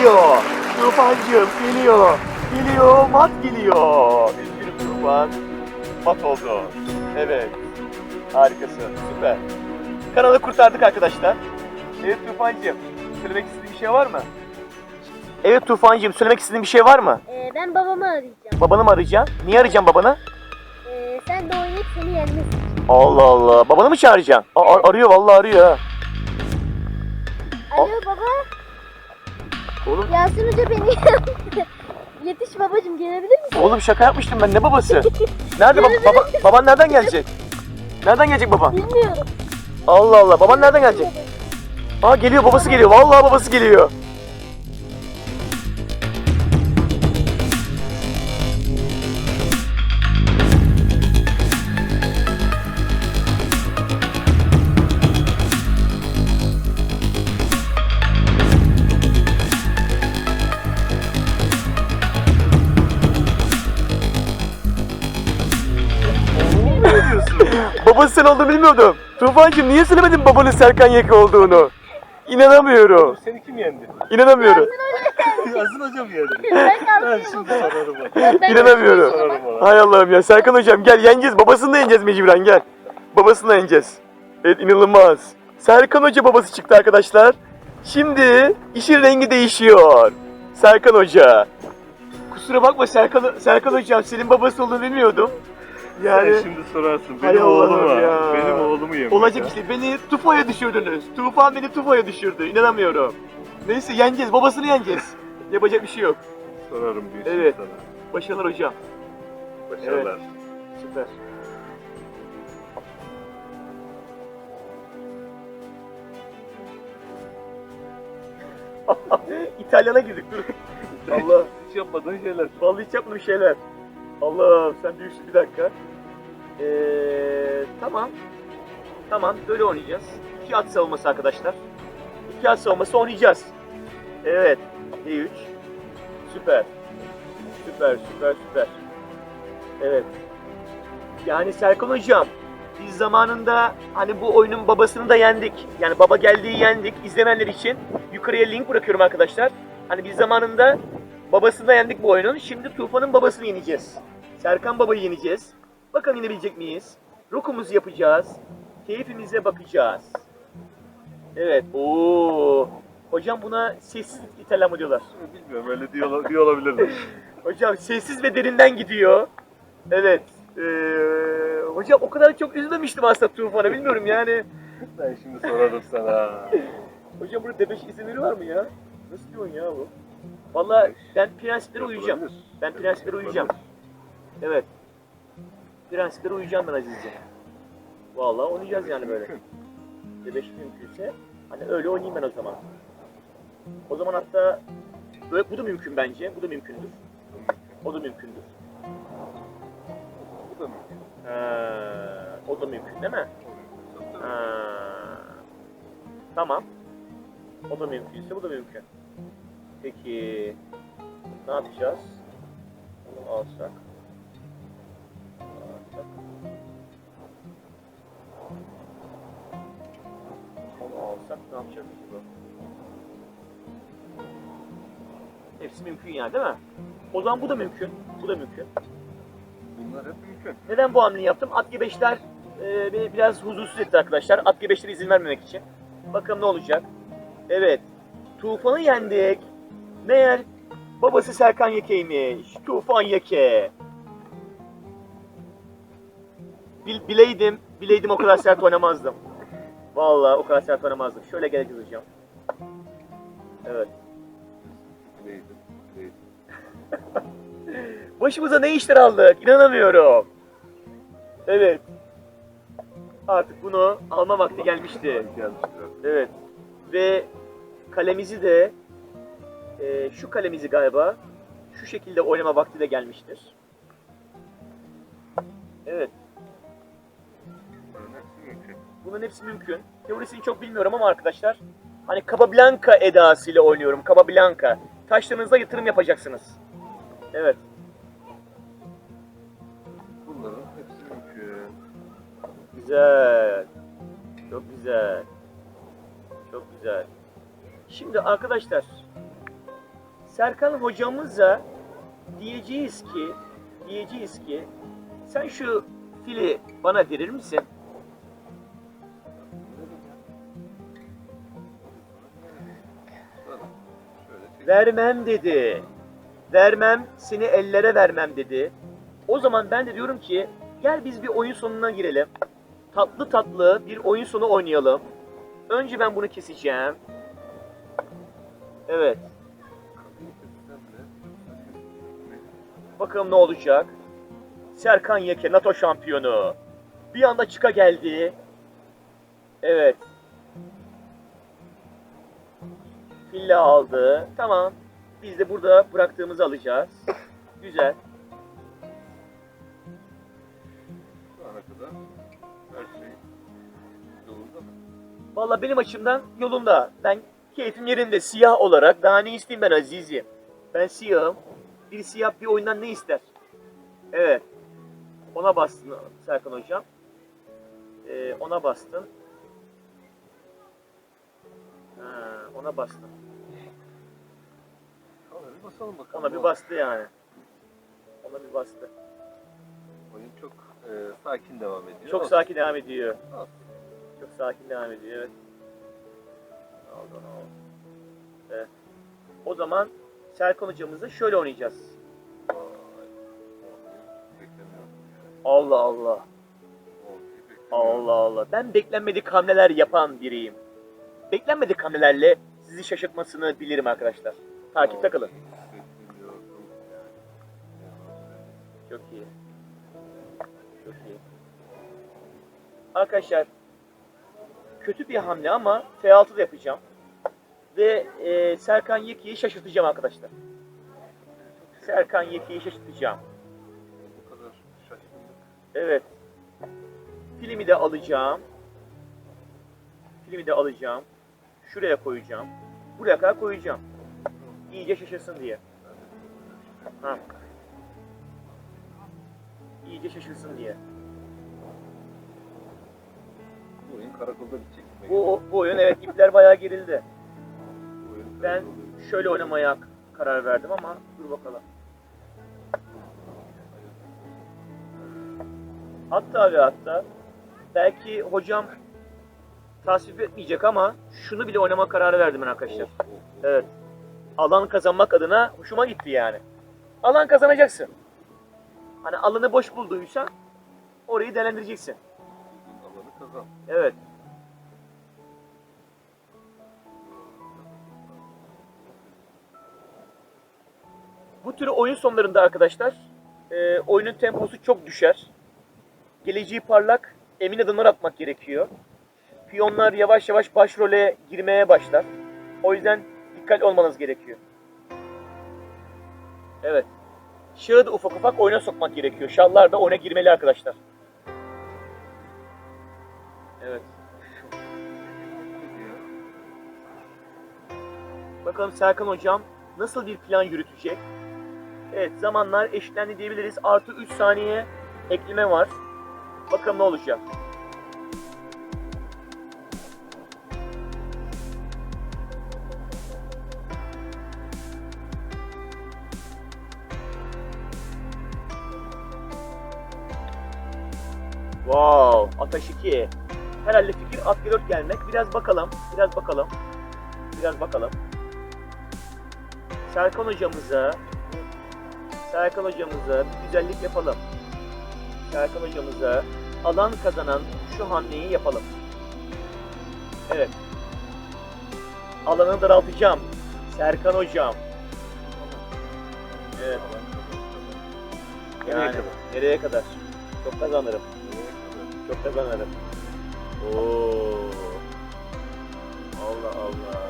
geliyor. Tufancığım geliyor. Geliyor, mat geliyor. Üzgünüm Tufan. Mat oldu. Evet. Harikasın, süper. Kanalı kurtardık arkadaşlar. Evet Tufancığım, söylemek istediğin bir şey var mı? Evet Tufancığım, söylemek istediğin bir şey var mı? Ee, ben babamı arayacağım. Babanı mı arayacaksın? Niye arayacaksın babanı? Ee, sen de oynayıp seni yenmesi için. Allah Allah. Babanı mı çağıracaksın? Aa, ar- arıyor vallahi arıyor ha. Alo baba. Oğlum, Yasin Hoca beni Yetiş babacım gelebilir misin? oğlum şaka yapmıştım ben. Ne babası? Nerede baba, baba baban nereden gelecek? Nereden gelecek baban? Bilmiyorum. Allah Allah. Baban nereden gelecek? Aa geliyor babası geliyor. Vallahi babası geliyor. Sen olduğunu bilmiyordum. Tufancığım niye söylemedin babanın Serkan Yeke olduğunu? İnanamıyorum. Seni kim yendi? İnanamıyorum. Yazın hocam yendi. Ben şimdi ona. Ben İnanamıyorum. Ona. Hay Allah'ım ya. Serkan hocam gel yeneceğiz. Babasını da yeneceğiz mecburen gel. Babasını da yeneceğiz. Evet inanılmaz. Serkan hoca babası çıktı arkadaşlar. Şimdi işin rengi değişiyor. Serkan hoca. Kusura bakma Serkan, Serkan hocam senin babası olduğunu bilmiyordum. Yani Sen şimdi sorarsın. Hay Benim Allah'ım oğlum ya. var. Benim oğlumu yemiş. olacak ya. işte beni Tufo'ya düşürdünüz. Tufan beni Tufo'ya düşürdü. İnanamıyorum. Neyse yeneceğiz. Babasını yeneceğiz. Yapacak bir şey yok. Sorarım bir şey Evet. sana. Başarılar hocam. Başarılar. Süper. İtalyana girdik dur. Allah. Hiç yapmadığın şeyler. Vallahi hiç yapmadım şeyler. Allah sen büyüksün bir dakika. Ee, tamam. Tamam böyle oynayacağız. İki at savunması arkadaşlar. İki at savunması oynayacağız. Evet. D3. Süper. Süper süper süper. Evet. Yani Serkan hocam biz zamanında hani bu oyunun babasını da yendik. Yani baba geldiği yendik. İzleyenler için yukarıya link bırakıyorum arkadaşlar. Hani biz zamanında babasını da yendik bu oyunun. Şimdi Tufan'ın babasını yeneceğiz. Serkan babayı yeneceğiz. Bakalım yenebilecek miyiz? Rokumuzu yapacağız. Keyfimize bakacağız. Evet. Oo. Hocam buna sessiz İtalyan mı diyorlar? Bilmiyorum öyle diyor, diyor olabilirler. Hocam sessiz ve derinden gidiyor. Evet. Ee, hocam o kadar çok üzülmemiştim aslında Tufan'a bilmiyorum yani. ben şimdi sorarım sana. Hocam burada debeş izinleri var mı ya? Nasıl bir oyun ya bu? Vallahi ben prensiplere uyacağım. Ben prensiplere uyacağım. Evet. Prensiplere uyacağım ben Azizce. Vallahi oynayacağız yani böyle. Debeş mümkünse hani öyle oynayayım ben o zaman. O zaman hatta böyle, bu da mümkün bence. Bu da mümkündür. O da mümkündür. Bu da mümkün. Ee, o da mümkün değil mi? Ha. Tamam. O da mümkünse bu da mümkün. Peki ne yapacağız? Alsak. Alsak. Onu alsak ne yapacağız acaba? Hepsi mümkün yani değil mi? O zaman bu da mümkün. Bu da mümkün. Bunlar hep mümkün. Neden bu hamleyi yaptım? At G5'ler e, beni biraz huzursuz etti arkadaşlar. At G5'lere izin vermemek için. Bakalım ne olacak. Evet. Tufan'ı yendik. Meğer babası Serkan Yeke'ymiş. Tufan Yeke. Bil, bileydim, bileydim o kadar sert oynamazdım. Vallahi o kadar sert oynamazdım. Şöyle geleceğiz hocam. Evet. Neydi? Neydi? Başımıza ne işler aldık? İnanamıyorum. Evet. Artık bunu alma vakti gelmişti. Evet. Ve kalemizi de e, şu kalemizi galiba şu şekilde oynama vakti de gelmiştir. Evet. Bunların hepsi mümkün. Teorisini çok bilmiyorum ama arkadaşlar hani Capablanca edasıyla oynuyorum. Capablanca. Taşlarınızda yatırım yapacaksınız. Evet. Bunların hepsi mümkün. Güzel. Çok güzel. Çok güzel. Şimdi arkadaşlar Serkan hocamıza diyeceğiz ki diyeceğiz ki sen şu fili bana verir misin? Vermem dedi. Vermem, seni ellere vermem dedi. O zaman ben de diyorum ki gel biz bir oyun sonuna girelim. Tatlı tatlı bir oyun sonu oynayalım. Önce ben bunu keseceğim. Evet. Bakalım ne olacak. Serkan Yeke NATO şampiyonu. Bir anda çıka geldi. Evet. Fille aldı. Tamam. Biz de burada bıraktığımızı alacağız. Güzel. Şu ana kadar her şey yolunda mı? Valla benim açımdan yolunda. Ben keyfim yerinde siyah olarak. Daha ne isteyeyim ben Aziz'im. Ben siyahım. Bir siyah bir oyundan ne ister? Evet. Ona bastın Serkan Hocam. Ee, ona bastın. Ha, ona bastın. Ona bir basalım bakalım. Ona bir bastı yani. Ona bir bastı. Oyun çok e, sakin devam ediyor. Çok sakin devam ediyor. Olsun. Çok sakin devam ediyor evet. Aldı onu aldı. Evet. O zaman Serkan hocamızla şöyle oynayacağız. Vay. Allah Allah. Allah Allah. Ben beklenmedik hamleler yapan biriyim. Beklenmedik hamlelerle sizi şaşırtmasını bilirim arkadaşlar. Takipte kalın. Çok iyi. Çok iyi. Arkadaşlar kötü bir hamle ama F6 da yapacağım. Ve e, Serkan Yeki'yi şaşırtacağım arkadaşlar. Serkan Yeki'yi şaşırtacağım. Bu kadar şaşkınlık. Evet. Filmi de alacağım. Filmi de alacağım. Şuraya koyacağım. Buraya kadar koyacağım. İyice şaşırsın diye. Ha. İyice şaşırsın diye. Bu oyun karakolda bitecek. Bu, bu oyun evet ipler bayağı gerildi. Ben şöyle oynamaya karar verdim ama dur bakalım. Hatta ve hatta belki hocam tasvip etmeyecek ama şunu bile oynama kararı verdim ben arkadaşlar. Evet. Alan kazanmak adına hoşuma gitti yani. Alan kazanacaksın. Hani alanı boş bulduysan orayı değerlendireceksin. Alanı kazan. Evet. Bu tür oyun sonlarında arkadaşlar e, oyunun temposu çok düşer. Geleceği parlak, emin adımlar atmak gerekiyor. Piyonlar yavaş yavaş başrole girmeye başlar. O yüzden dikkat olmanız gerekiyor. Evet. Şahı da ufak ufak oyuna sokmak gerekiyor. Şallar da oyuna girmeli arkadaşlar. Evet. Bakalım Serkan hocam nasıl bir plan yürütecek? Evet zamanlar eşitlendi diyebiliriz. Artı 3 saniye ekleme var. Bakalım ne olacak? Wow, Ataş 2. Herhalde fikir at 4 gelmek. Biraz bakalım, biraz bakalım. Biraz bakalım. Serkan hocamıza Serkan hocamıza bir güzellik yapalım. Serkan hocamıza alan kazanan şu hamleyi yapalım. Evet. Alanı daraltacağım. Serkan hocam. Evet. Yani nereye kadar? Çok kazanırım. Çok kazanırım. Oo. Allah Allah.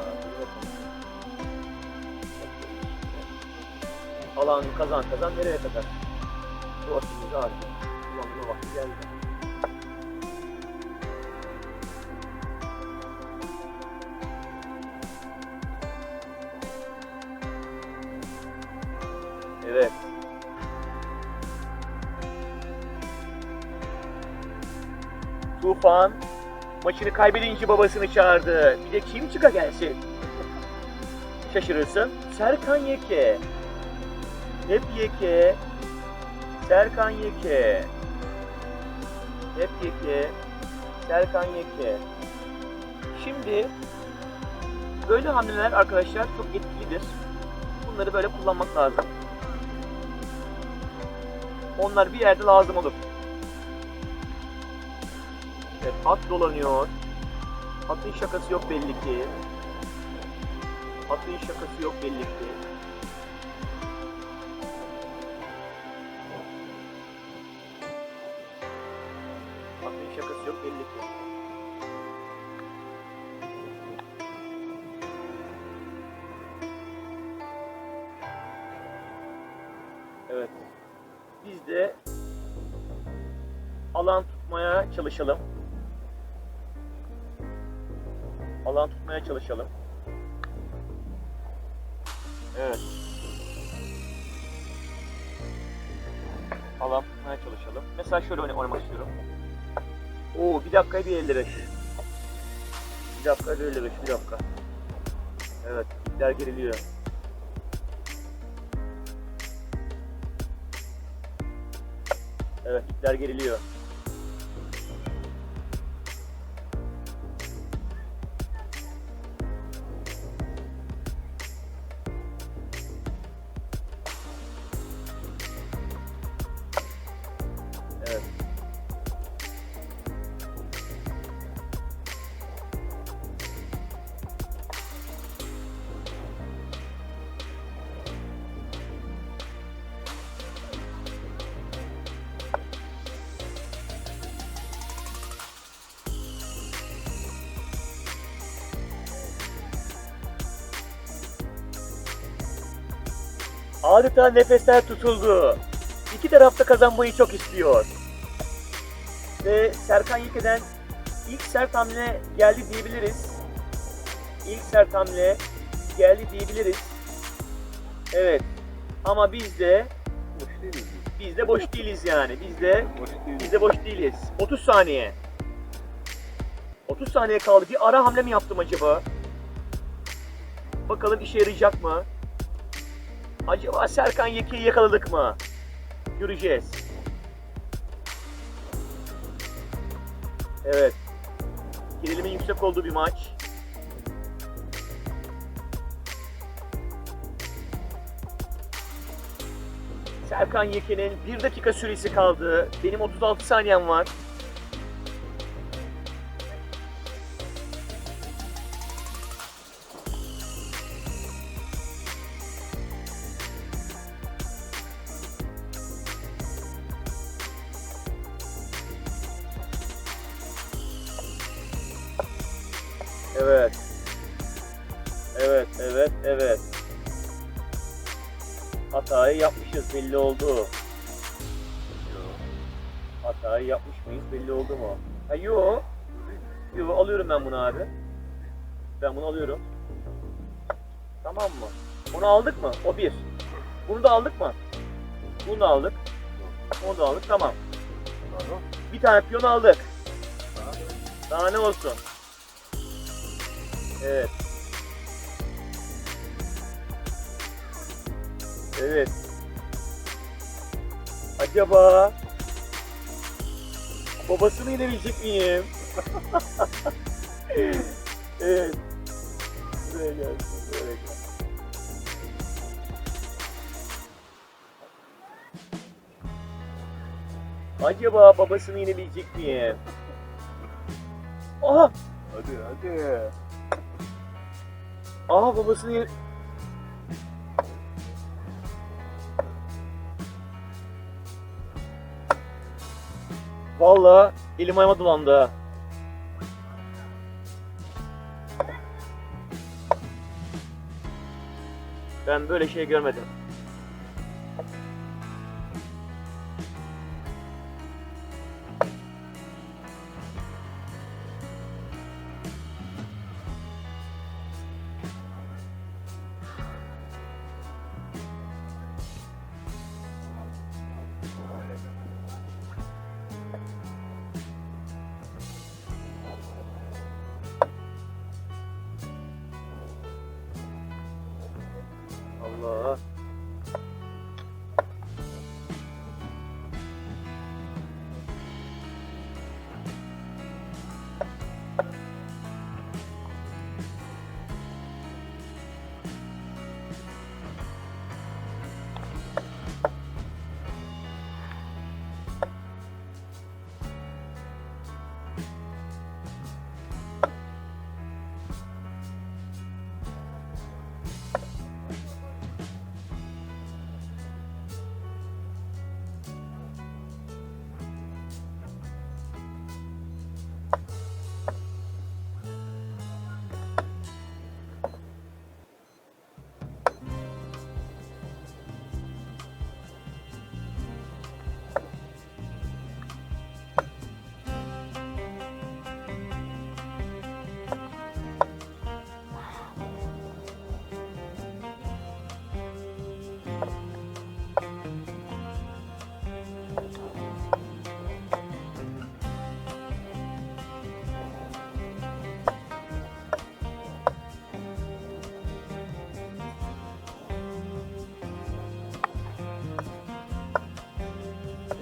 Alan kazan kazan nereye kadar? Bu atımızı artık kullanma vakti geldi. Evet. Tufan maçını kaybedince babasını çağırdı. Bir de kim çıka gelsin? şaşırırsın. Serkan Yeke. Hep Yeke. Serkan Yeke. Hep Yeke. Serkan Yeke. Şimdi böyle hamleler arkadaşlar çok etkilidir. Bunları böyle kullanmak lazım. Onlar bir yerde lazım olur. Evet, at dolanıyor. Atın şakası yok belli ki. Atın şakası yok belli ki. Atın şakası yok belli ki. Evet. Biz de alan tutmaya çalışalım. Alan tutmaya çalışalım. Evet. Alan tutmaya çalışalım. Mesela şöyle oyna- oynamak istiyorum. Oo bir dakika bir 55. Bir dakika bir 55 bir dakika. Evet ipler geriliyor. Evet ipler geriliyor. Adeta nefesler tutuldu. İki tarafta kazanmayı çok istiyor. Ve Serkan Yeke'den ilk sert hamle geldi diyebiliriz. İlk sert hamle geldi diyebiliriz. Evet. Ama biz de Boş değiliz biz. biz de boş değiliz yani. Biz de Boş değiliz. biz de boş değiliz. 30 saniye. 30 saniye kaldı. Bir ara hamle mi yaptım acaba? Bakalım işe yarayacak mı? Acaba Serkan Yeke'yi yakaladık mı? Göreceğiz. Evet. Gerilimin yüksek olduğu bir maç. Serkan Yeke'nin 1 dakika süresi kaldı. Benim 36 saniyem var. Evet. Evet, evet, evet. Hatayı yapmışız belli oldu. Hatayı yapmış mıyız belli oldu mu? Ha yo. Yo alıyorum ben bunu abi. Ben bunu alıyorum. Tamam mı? Onu aldık mı? O bir. Bunu da aldık mı? Bunu da aldık. Onu da aldık. Tamam. Bir tane piyon aldık. Daha ne olsun? Evet. Evet. Acaba babasını yenebilecek miyim? evet. Buraya gel. Buraya gel. Acaba babasını yenebilecek miyim? Aha! Hadi hadi. Aha babasını yer... Vallahi elim ayağıma dolandı. Ben böyle şey görmedim.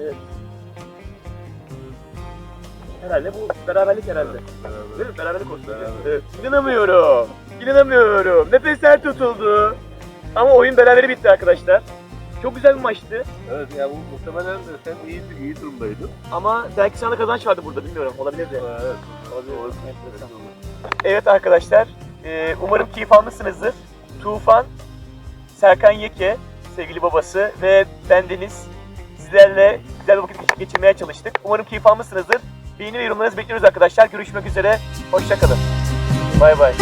Evet. Herhalde bu beraberlik herhalde. Beraber. Değil mi? Beraberlik olsun. Beraber. Evet. İnanamıyorum. İnanamıyorum. Nefesler tutuldu. Ama oyun berabere bitti arkadaşlar. Çok güzel bir maçtı. Evet ya bu muhtemelen de sen iyi iyi durumdaydın. Ama belki sana kazanç vardı burada bilmiyorum. Olabilir de. Evet. Olabilir. Evet arkadaşlar. e, umarım keyif almışsınızdır. Tufan, Serkan Yeke, sevgili babası ve ben Deniz. Sizlerle güzel vakit geçirmeye çalıştık. Umarım keyif almışsınızdır. Beğeni ve yorumlarınızı bekliyoruz arkadaşlar. Görüşmek üzere. Hoşçakalın. Bay bay.